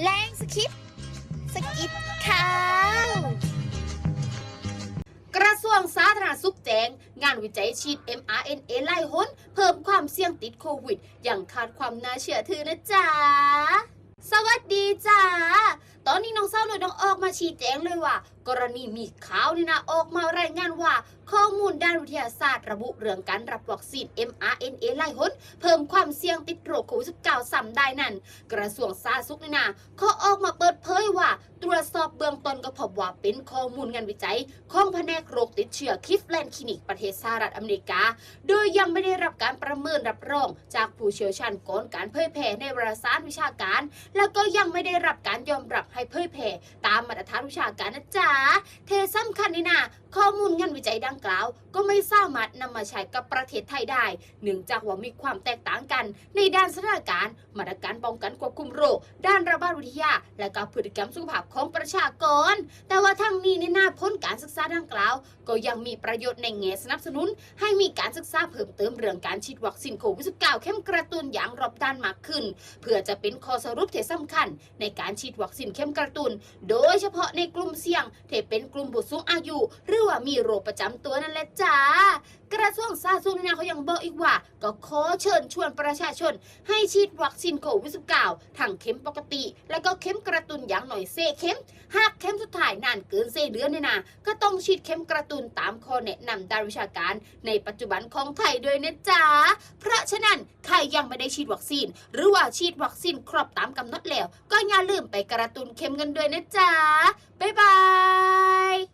แรงสกิปสกิปข่าวกระทรวงสาธารณสุขแจ้งงานวิจัยฉีด mRNA ไล่หนเพิ่มความเสี่ยงติดโควิด อย่างขาดความน่าเชื่อถือนะจ๊ะ สวัสดีจ้า อนนี้น้องเศร้าเลยต้องออกมาชี้แจงเลยว่า กรณีมีข่าวนี่นะออกมารายงานว่า ข้อมูลด้านวิทยาศาสตร์ระบุเรื่องการรับวัคซีน mRNA ไล่หนเพิ่มความเสี่ยงติดโรคโควิด -19 ซ้ำได้นั่น กระทรวงสาธารณสุขนี่นะเขาออกมาเปิดเผยว่า จสอบเบื้องต้นก็พบว่าเป็นข้อมูลงานวิจัย ของแผนกโรคติดเชื้อคิฟแลนด์คลินิกประเทศสหรัฐอเมริกา โดยยังไม่ได้รับการประเมินรับรอง จากผู้เชี่ยวชาญก่อนการเผยแพร่ในวารสารวิชาการ แล้วก็ยังไม่ได้รับการยอมรับให้เผยแพร่ตามมาตรฐานวิชาการนะจ๊ะเทสำคัญนี่นะข้อมูลงานวิจัยดังกล่าว ก็ไม่สามารถนำมาใช้กับประเทศไทยได้ เนื่องจากว่ามีความแตกต่างกัน ในด้านสถานการณ์มาตรการป้องกันควบคุมโรค ด้านระ วิทยา และก็พฤติกรรมสุขภาพของประชากร แต่ ว่าทั้งนี้ในหน้าพ้นการศึกษาดังกล่าว ก็ยังมีประโยชน์ในแง่สนับสนุน ให้มีการศึกษาเพิ่มเติมเรื่องการฉีดวัคซีนโควิด -19 เข้มกระตุ้นอย่างรอบด้านมากขึ้น เพื่อจะเป็นข้อสรุปที่สำคัญ ในการฉีดวัคซีนเข้มกระตุ้น โดยเฉพาะในกลุ่มเสี่ยงที่เป็นกลุ่มผู้สูงอายุ หรือว่ามีโรคประจำตัวนั่นแหละจ้ากระทรวงสาธารณสุขนี่นะเขายังบอกอีกว่า ก็ขอเชิญชวนประชาชน ให้ฉีดวัคซีนโควิด -19 ทั้งเข็มปกติ แล้วก็เข็มกระตุ้นอย่างหน่อยเซเข็มหากเข็มสุดท้ายนานเกินเซเดือนเนี่ยนะก็ต้องฉีดเข็มกระตุนตามข้อแนะนำด้านวิชาการ ในปัจจุบันของไทยด้วยนะจ๊ะเพราะฉะนั้นใครยังไม่ได้ฉีดวัคซีน หรือว่าฉีดวัคซีนครบตามกำหนดแล้ว ก็อย่าลืมไปกระตุนเข็มกันด้วยนะจ๊ะบ๊ายบาย